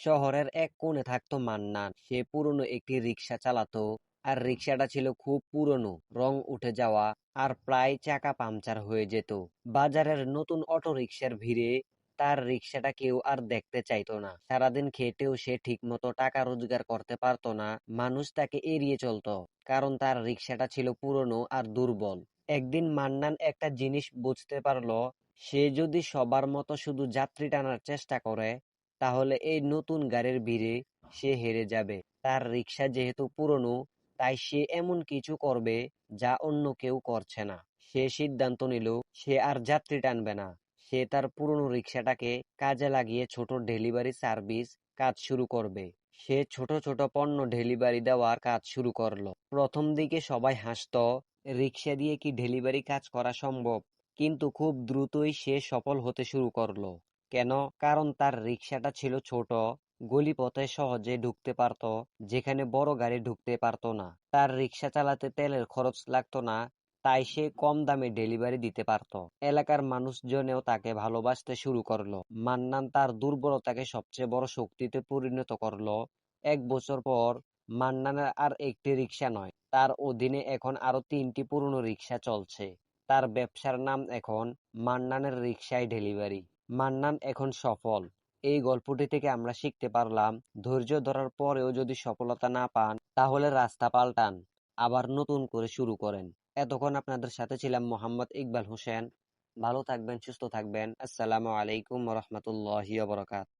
শহরের এক কোণে থাকতো মান্নান সে পুরনো একটি রিক্সা চালাতো। আর রিক্সাটা ছিল খুব পুরনো, রং উঠে যাওয়া, আর প্রায় চাকা পাংচার হয়ে যেত। বাজারের নতুন অটো রিক্সার ভিড়ে তার রিক্সাটা কেউ আর দেখতে চাইতো না। সারাদিন খেটেও সে ঠিকমতো টাকা রোজগার করতে পারতো না। মানুষ তাকে এড়িয়ে চলতো, কারণ তার রিক্সাটা ছিল পুরনো আর দুর্বল। একদিন মান্নান একটা জিনিস বুঝতে পারল, সে যদি সবার মতো শুধু যাত্রী টানার চেষ্টা করে তাহলে এই নতুন গাড়ির ভিড়ে সে হেরে যাবে। তার রিক্সা যেহেতু পুরনো, তাই সে এমন কিছু করবে যা অন্য কেউ করছে না। সে সিদ্ধান্ত নিল, সে আর যাত্রী টানবে না। সে তার পুরনো রিক্সাটাকে কাজে লাগিয়ে ছোট ডেলিভারি সার্ভিস কাজ শুরু করবে। সে ছোট ছোট পণ্য ডেলিভারি দেওয়ার কাজ শুরু করল। প্রথম দিকে সবাই হাসতো রিক্সা দিয়ে কি ডেলিভারি কাজ করা সম্ভব? কিন্তু খুব দ্রুতই সে সফল হতে শুরু করল। কেন? কারণ তার রিক্সাটা ছিল ছোট, গলিপথে সহজে ঢুকতে পারত, যেখানে বড় গাড়ি ঢুকতে পারত না। তার রিক্সা চালাতে তেলের খরচ লাগতো না, তাই সে কম দামে ডেলিভারি দিতে পারত। এলাকার মানুষজনেও তাকে ভালোবাসতে শুরু করল। মান্নান তার দুর্বলতাকে সবচেয়ে বড় শক্তিতে পরিণত করল। এক বছর পর, মান্নানের আর একটি রিক্সা নয়, তার অধীনে এখন আরও তিনটি পুরনো রিক্সা চলছে। তার ব্যবসার নাম এখন মান্নানের রিক্সায় ডেলিভারি। মান্নান এখন সফল। এই গল্পটি থেকে আমরা শিখতে পারলাম, ধৈর্য ধরার পরেও যদি সফলতা না পান, তাহলে রাস্তা পাল্টান, আবার নতুন করে শুরু করেন। এতক্ষণ আপনাদের সাথে ছিলাম মোহাম্মদ ইকবাল হোসেন। ভালো থাকবেন, সুস্থ থাকবেন। আসসালামু আলাইকুম রহমতুল্লাহ বরকাত